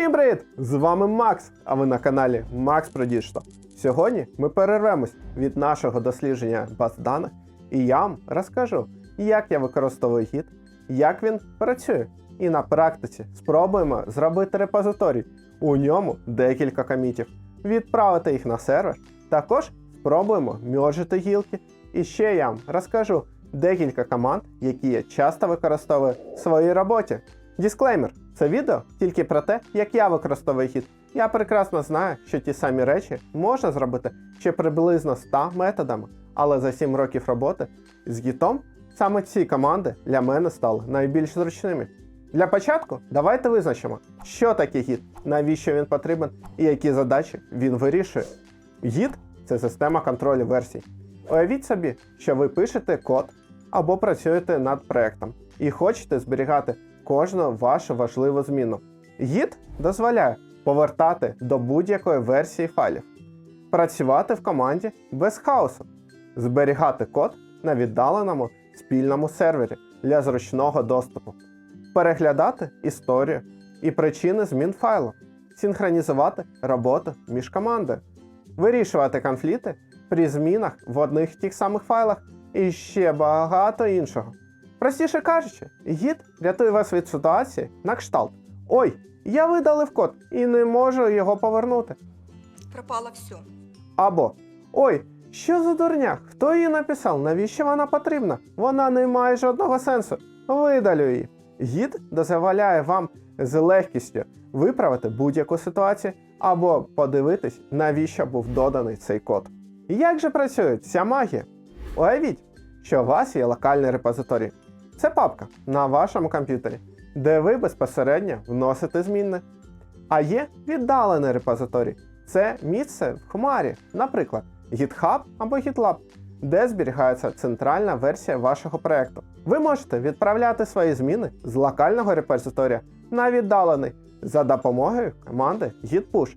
Всім привіт! З вами Макс, а ви на каналі Max Pro Digital. Сьогодні ми перервемось від нашого дослідження баз даних, і я вам розкажу, як я використовую гід, як він працює. І на практиці спробуємо зробити репозиторій. У ньому декілька комітів, відправити їх на сервер. Також спробуємо мержити гілки. І ще я вам розкажу декілька команд, які я часто використовую в своїй роботі. Дисклеймер: це відео тільки про те, як я використовую гід. Я прекрасно знаю, що ті самі речі можна зробити ще приблизно 100 методами, але за 7 років роботи з гітом саме ці команди для мене стали найбільш зручними. Для початку давайте визначимо, що таке гід, навіщо він потрібен і які задачі він вирішує. Гід це система контролю версій. Уявіть собі, що ви пишете код або працюєте над проектом і хочете зберігати кожну вашу важливу зміну. Гід дозволяє повертати до будь-якої версії файлів, працювати в команді без хаосу, зберігати код на віддаленому спільному сервері для зручного доступу, переглядати історію і причини змін файлу, синхронізувати роботу між командою, вирішувати конфлікти при змінах в одних тих самих файлах і ще багато іншого. Простіше кажучи, гід рятує вас від ситуації на кшталт. Ой, я видалив код і не можу його повернути. Пропало все. Або Ой, що за дурня? Хто її написав? Навіщо вона потрібна? Вона не має жодного сенсу. Видалю її. Гід дозволяє вам з легкістю виправити будь-яку ситуацію або подивитись, навіщо був доданий цей код. Як же працює ця магія? Уявіть, що у вас є локальний репозиторій. Це папка на вашому комп'ютері, де ви безпосередньо вносите зміни. А є віддалений репозиторій. Це місце в хмарі, наприклад, GitHub або GitLab, де зберігається центральна версія вашого проєкту. Ви можете відправляти свої зміни з локального репозиторія на віддалений за допомогою команди git-push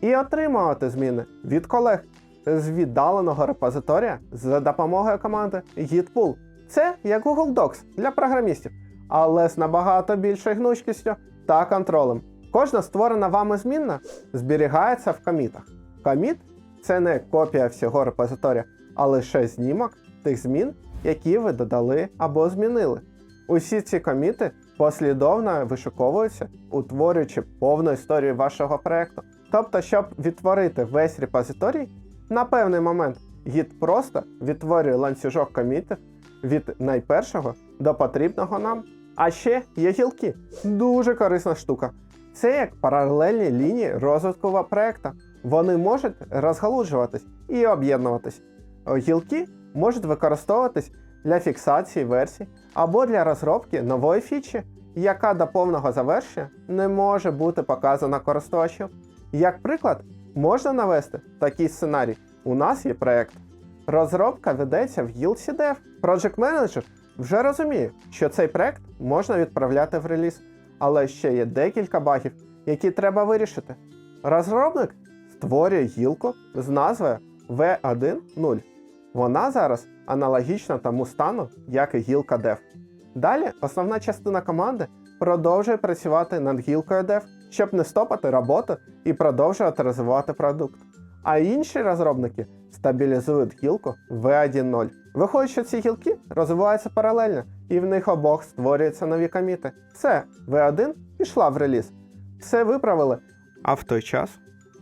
і отримувати зміни від колег з віддаленого репозиторія за допомогою команди git-pull. Це як Google Docs для програмістів, але з набагато більшою гнучкістю та контролем. Кожна створена вами змінна зберігається в комітах. Коміт це не копія всього репозиторія, а лише знімок тих змін, які ви додали або змінили. Усі ці коміти послідовно вишуковуються, утворюючи повну історію вашого проєкту. Тобто, щоб відтворити весь репозиторій, на певний момент гід просто відтворює ланцюжок комітів від найпершого до потрібного нам. А ще є гілки. Дуже корисна штука. Це як паралельні лінії розвитку проекту. Вони можуть розгалуджуватись і об'єднуватись. Гілки можуть використовуватись для фіксації версій або для розробки нової фічі, яка до повного завершення не може бути показана користувачу. Як приклад, можна навести такий сценарій. У нас є проект. Розробка ведеться в гілці Dev. Project Manager вже розуміє, що цей проект можна відправляти в реліз, але ще є декілька багів, які треба вирішити. Розробник створює гілку з назвою V1.0. Вона зараз аналогічна тому стану, як і гілка Dev. Далі основна частина команди продовжує працювати над гілкою Dev, щоб не стопати роботу і продовжувати розвивати продукт. А інші розробники стабілізують гілку V1.0. Виходить, що ці гілки розвиваються паралельно, і в них обох створюються нові коміти. Все, V1 пішла в реліз. Все виправили. А в той час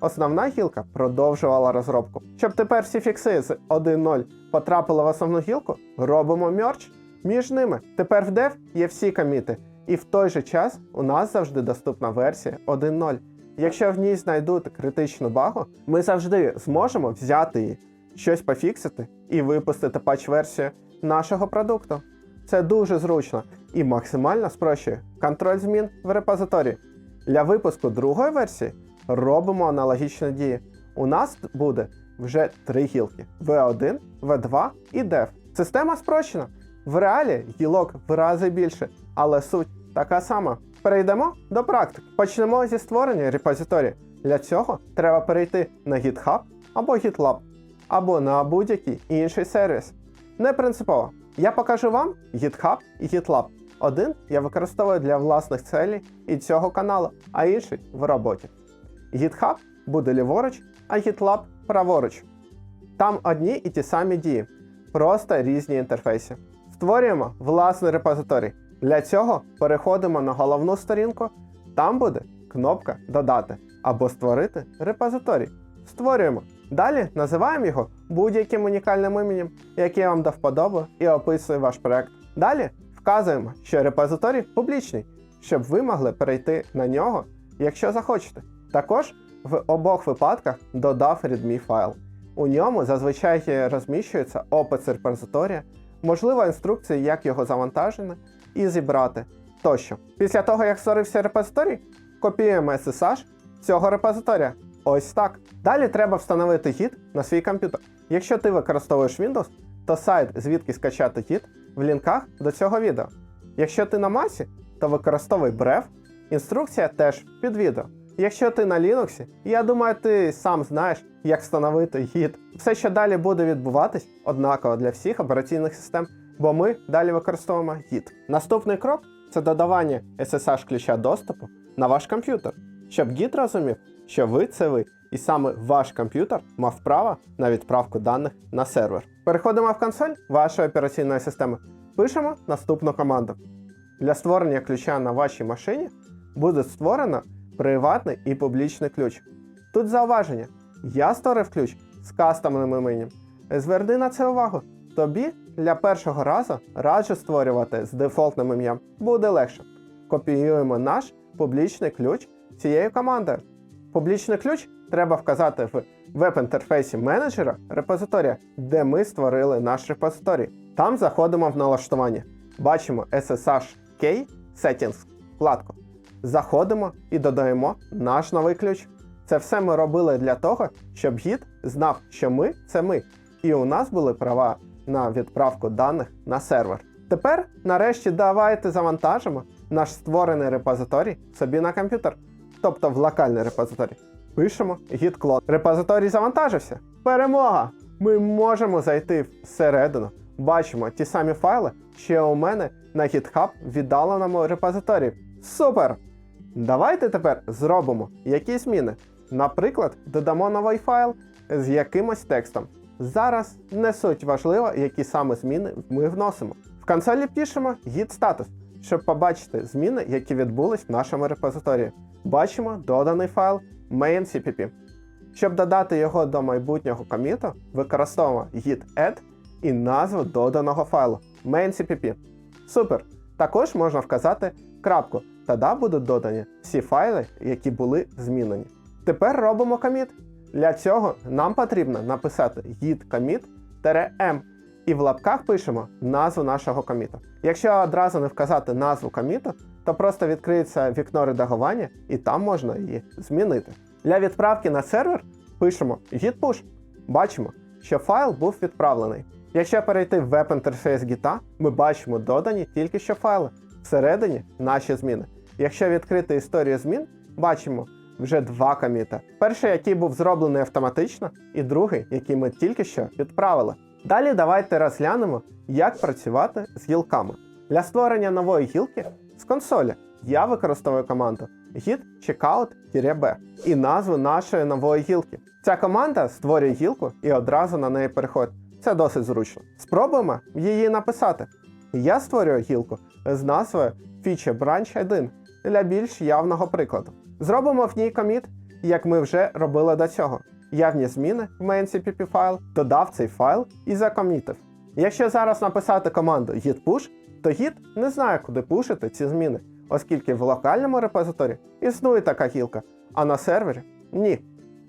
основна гілка продовжувала розробку. Щоб тепер всі фікси з 1.0 потрапили в основну гілку, робимо мерч між ними. Тепер в Dev є всі коміти, і в той же час у нас завжди доступна версія 1.0. Якщо в ній знайдуть критичну багу, ми завжди зможемо взяти її, щось пофіксити і випустити патч-версію нашого продукту. Це дуже зручно і максимально спрощує контроль змін в репозиторії. Для випуску другої версії робимо аналогічні дії. У нас буде вже три гілки: V1, V2 і Dev. Система спрощена. В реалі гілок в рази більше, але суть така сама. Перейдемо до практики. Почнемо зі створення репозиторії. Для цього треба перейти на GitHub або GitLab, або на будь-який інший сервіс. Не принципово. Я покажу вам GitHub і GitLab. Один я використовую для власних целей і цього каналу, а інший в роботі. GitHub буде ліворуч, а GitLab праворуч. Там одні і ті самі дії, просто різні інтерфейси. Створюємо власний репозиторій. Для цього переходимо на головну сторінку. Там буде кнопка Додати або Створити репозиторій. Створюємо. Далі називаємо його будь-яким унікальним іменем, яке вам до вподоби, і описує ваш проект. Далі вказуємо, що репозиторій публічний, щоб ви могли перейти на нього, якщо захочете. Також в обох випадках додав readme файл. У ньому зазвичай розміщується опис репозиторія, можлива інструкція, як його завантажити і зібрати тощо. Після того, як створився репозиторій, копіюємо SSH цього репозиторія. Ось так. Далі треба встановити гід на свій комп'ютер. Якщо ти використовуєш Windows, то сайт, звідки скачати гід, в лінках до цього відео. Якщо ти на Масі, то використовуй Brave, інструкція теж під відео. Якщо ти на Linux, я думаю, ти сам знаєш, як встановити гід. Все, що далі буде відбуватись, однаково для всіх операційних систем, бо ми далі використовуємо гід. Наступний крок це додавання SSH ключа доступу на ваш комп'ютер, щоб гід розумів, що ви це ви, і саме ваш комп'ютер мав право на відправку даних на сервер. Переходимо в консоль вашої операційної системи. Пишемо наступну команду. Для створення ключа на вашій машині буде створено приватний і публічний ключ. Тут зауваження. Я створив ключ з кастомним іменем. Зверни на це увагу. Тобі для першого разу раджу створювати з дефолтним ім'ям. Буде легше. Копіюємо наш публічний ключ цією командою. Публічний ключ треба вказати в веб-інтерфейсі менеджера репозиторія, де ми створили наш репозиторій. Там заходимо в налаштування. Бачимо SSH Key Settings вкладку. Заходимо і додаємо наш новий ключ. Це все ми робили для того, щоб гід знав, що ми це ми, і у нас були права на відправку даних на сервер. Тепер, нарешті, давайте завантажимо наш створений репозиторій собі на комп'ютер, тобто в локальний репозиторій. Пишемо git clone. Репозиторій завантажився. Перемога! Ми можемо зайти всередину. Бачимо ті самі файли, що у мене на GitHub віддаленому репозиторії. Супер! Давайте тепер зробимо якісь зміни. Наприклад, додамо новий файл з якимось текстом. Зараз не суть важливо, які саме зміни ми вносимо. В консолі пишемо git статус, щоб побачити зміни, які відбулись в нашому репозиторії. Бачимо доданий файл main.cpp. Щоб додати його до майбутнього коміту, використовуємо git add і назву доданого файлу main.cpp. Супер! Також можна вказати крапку, тоді будуть додані всі файли, які були змінені. Тепер робимо коміт. Для цього нам потрібно написати git commit-m і в лапках пишемо назву нашого коміту. Якщо одразу не вказати назву коміту, то просто відкриється вікно редагування і там можна її змінити. Для відправки на сервер пишемо git push. Бачимо, що файл був відправлений. Якщо перейти в веб-інтерфейс Git, ми бачимо додані тільки що файли. Всередині наші зміни. Якщо відкрити історію змін, бачимо вже два коміта. Перший, який був зроблений автоматично, і другий, який ми тільки що відправили. Далі давайте розглянемо, як працювати з гілками. Для створення нової гілки з консолі я використовую команду git checkout-b і назву нашої нової гілки. Ця команда створює гілку і одразу на неї переходить. Це досить зручно. Спробуємо її написати. Я створюю гілку з назвою Feature Branch 1 для більш явного прикладу. Зробимо в ній коміт, як ми вже робили до цього. Явні зміни в main.cpp файл, додав цей файл і закомітив. Якщо зараз написати команду git push, то git не знає, куди пушити ці зміни, оскільки в локальному репозиторі існує така гілка, а на сервері ні.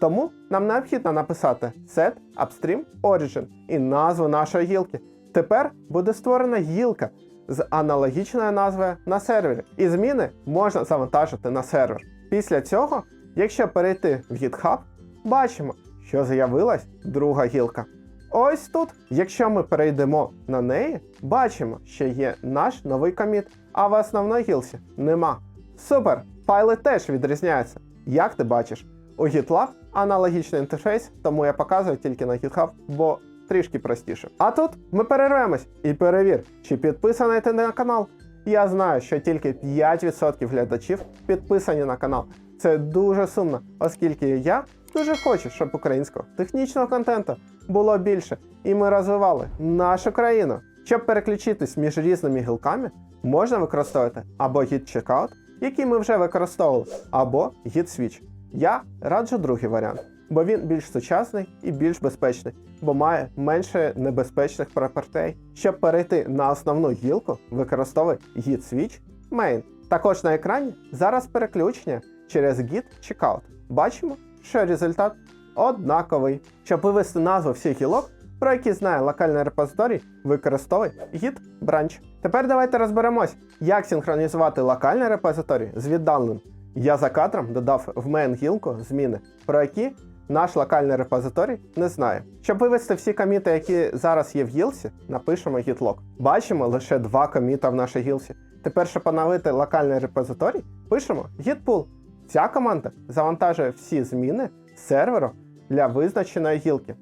Тому нам необхідно написати set upstream origin і назву нашої гілки. Тепер буде створена гілка з аналогічною назвою на сервері, і зміни можна завантажити на сервер. Після цього, якщо перейти в GitHub, бачимо, що з'явилась друга гілка. Ось тут, якщо ми перейдемо на неї, бачимо, що є наш новий коміт, а в основній гілці нема. Супер! Файли теж відрізняються. Як ти бачиш, у GitLab аналогічний інтерфейс, тому я показую тільки на GitHub, бо трішки простіше. А тут ми перервемось і перевір, чи підписаний ти на канал. Я знаю, що тільки 5% глядачів підписані на канал. Це дуже сумно, оскільки я дуже хочу, щоб українського технічного контенту було більше, і ми розвивали нашу країну. Щоб переключитись між різними гілками, можна використовувати або Git Checkout, який ми вже використовували, або Git Switch. Я раджу другий варіант, бо він більш сучасний і більш безпечний, бо має менше небезпечних пропертей. Щоб перейти на основну гілку, використовуй Git Switch Main. Також на екрані зараз переключення через Git Checkout. Бачимо, що результат однаковий. Щоб вивести назву всіх гілок, про які знає локальний репозиторій, використовуй Git Branch. Тепер давайте розберемось, як синхронізувати локальний репозиторій з віддаленим. Я за кадром додав в main гілку зміни, про які наш локальний репозиторій не знає. Щоб вивести всі коміти, які зараз є в гілці, напишемо git-log. Бачимо лише два коміта в нашій гілці. Тепер, щоб поновити локальний репозиторій, пишемо git-pull. Ця команда завантажує всі зміни з серверу для визначеної гілки.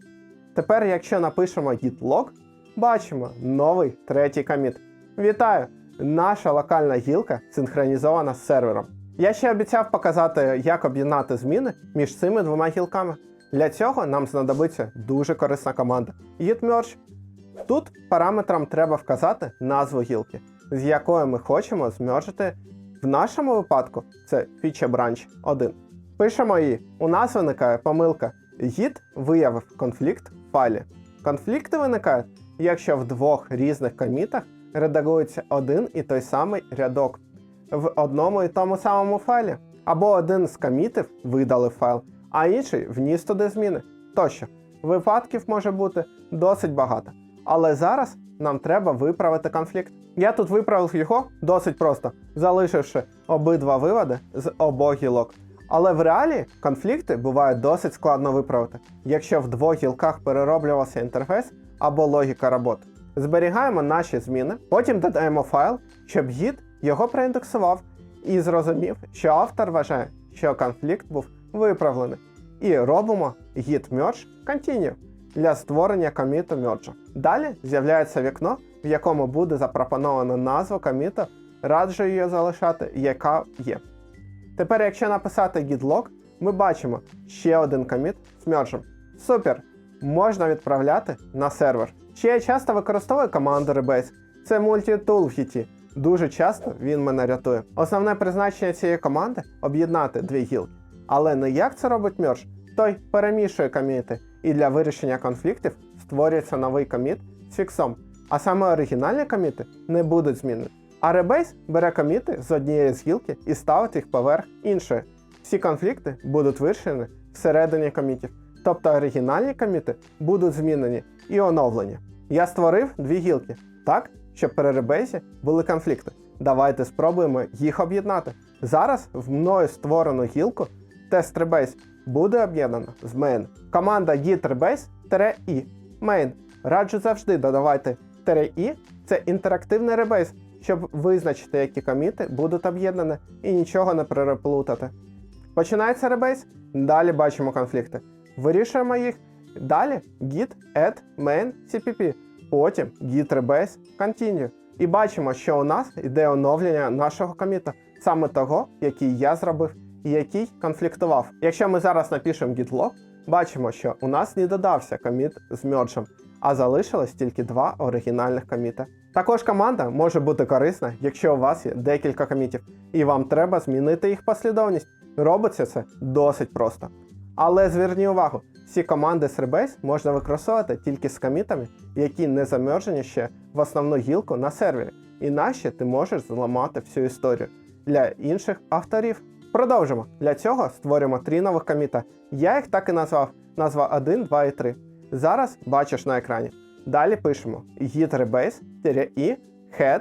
Тепер, якщо напишемо git-log, бачимо новий третій коміт. Вітаю! Наша локальна гілка синхронізована з сервером. Я ще обіцяв показати, як об'єднати зміни між цими двома гілками. Для цього нам знадобиться дуже корисна команда git-merge. Тут параметрам треба вказати назву гілки, з якою ми хочемо змержити. В нашому випадку це feature branch 1. Пишемо її. У нас виникає помилка. Git виявив конфлікт в файлі. Конфлікти виникають, якщо в двох різних комітах редагується один і той самий рядок в одному і тому самому файлі. Або один з комітів видалив файл, а інший вніс туди зміни. Тощо, випадків може бути досить багато. Але зараз нам треба виправити конфлікт. Я тут виправив його досить просто, залишивши обидва виводи з обох гілок. Але в реалії конфлікти бувають досить складно виправити, якщо в двох гілках перероблювався інтерфейс або логіка роботи. Зберігаємо наші зміни, потім додаємо файл, щоб гід його проіндексував і зрозумів, що автор вважає, що конфлікт був виправлений. І робимо git merge continue для створення коміту мерджа. Далі з'являється вікно, в якому буде запропонована назва коміту, раджу її залишати, яка є. Тепер, якщо написати git log, ми бачимо ще один коміт з мерджем. Супер! Можна відправляти на сервер. Ще я часто використовую команду Rebase. Це мультітул в гіті. Дуже часто він мене рятує. Основне призначення цієї команди об'єднати дві гілки. Але не як це робить мерж, той перемішує коміти, і для вирішення конфліктів створюється новий коміт з фіксом. А саме оригінальні коміти не будуть змінені. А Rebase бере коміти з однієї з гілки і ставить їх поверх іншої. Всі конфлікти будуть вирішені всередині комітів. Тобто оригінальні коміти будуть змінені і оновлені. Я створив дві гілки, так, щоб при ребейсі були конфлікти. Давайте спробуємо їх об'єднати. Зараз в мною створену гілку тест Rebase буде об'єднано з main. Команда git rebase-i main. Раджу завжди додавати -i, це інтерактивний ребейс, щоб визначити, які коміти будуть об'єднані і нічого не переплутати. Починається ребейс, далі бачимо конфлікти. Вирішуємо їх. Далі git add main cpp, потім git rebase continue. І бачимо, що у нас йде оновлення нашого коміта, саме того, який я зробив і який конфліктував. Якщо ми зараз напишемо git log, бачимо, що у нас не додався коміт з мерджем, а залишилось тільки два оригінальних коміта. Також команда може бути корисна, якщо у вас є декілька комітів, і вам треба змінити їх послідовність. Робиться це досить просто. Але зверніть увагу, всі команди з Rebase можна використовувати тільки з комітами, які не замержені ще в основну гілку на сервері. Інакше ти можеш зламати всю історію для інших авторів. Продовжимо. Для цього створюємо три нових коміта. Я їх так і назвав. Назва 1, 2 і 3. Зараз бачиш на екрані. Далі пишемо git rebase-i head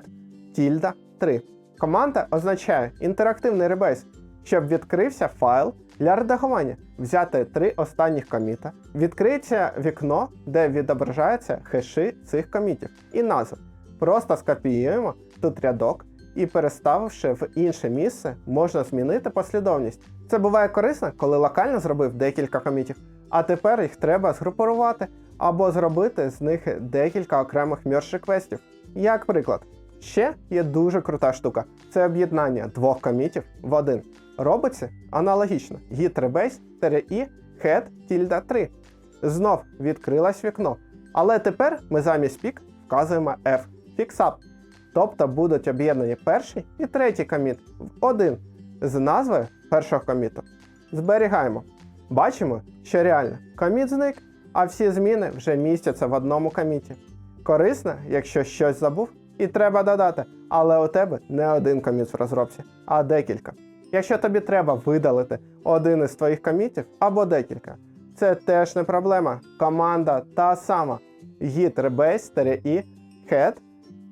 tilde 3. Команда означає інтерактивний ребейс, щоб відкрився файл для редагування. Взяти три останніх коміта, відкриється вікно, де відображаються хеші цих комітів і назв. Просто скопіюємо тут рядок і переставивши в інше місце, можна змінити послідовність. Це буває корисно, коли локально зробив декілька комітів, а тепер їх треба згрупувати або зробити з них декілька окремих мерж реквестів. Як приклад, Ще є дуже крута штука. Це об'єднання двох комітів в один. Робиться аналогічно. Git rebase i head tilde 3. Знов відкрилось вікно. Але тепер ми замість пік вказуємо F fixup. Тобто будуть об'єднані перший і третій коміт в один з назвою першого коміту. Зберігаємо. Бачимо, що реально коміт зник, а всі зміни вже містяться в одному коміті. Корисно, якщо щось забув, і треба додати, але у тебе не один коміт в розробці, а декілька. Якщо тобі треба видалити один із твоїх комітів або декілька, це теж не проблема. Команда та сама git rebase i head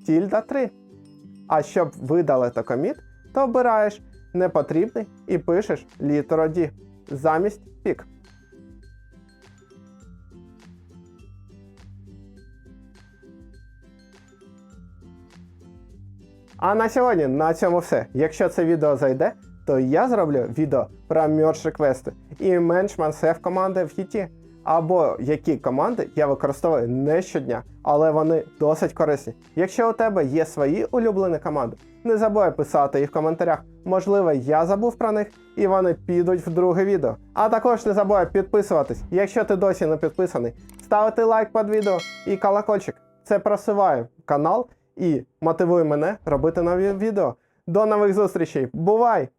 tilde 3. А щоб видалити коміт, то обираєш непотрібний і пишеш літеру D замість пік. А на сьогодні на цьому все. Якщо це відео зайде, то я зроблю відео про мерж реквести і меншман сев команди в хіті. Або які команди я використовую не щодня, але вони досить корисні. Якщо у тебе є свої улюблені команди, не забувай писати їх в коментарях. Можливо, я забув про них і вони підуть в друге відео. А також не забувай підписуватись, якщо ти досі не підписаний, ставити лайк під відео і колокольчик. Це просуває канал і мотивуй мене робити нові відео. До нових зустрічей. Бувай!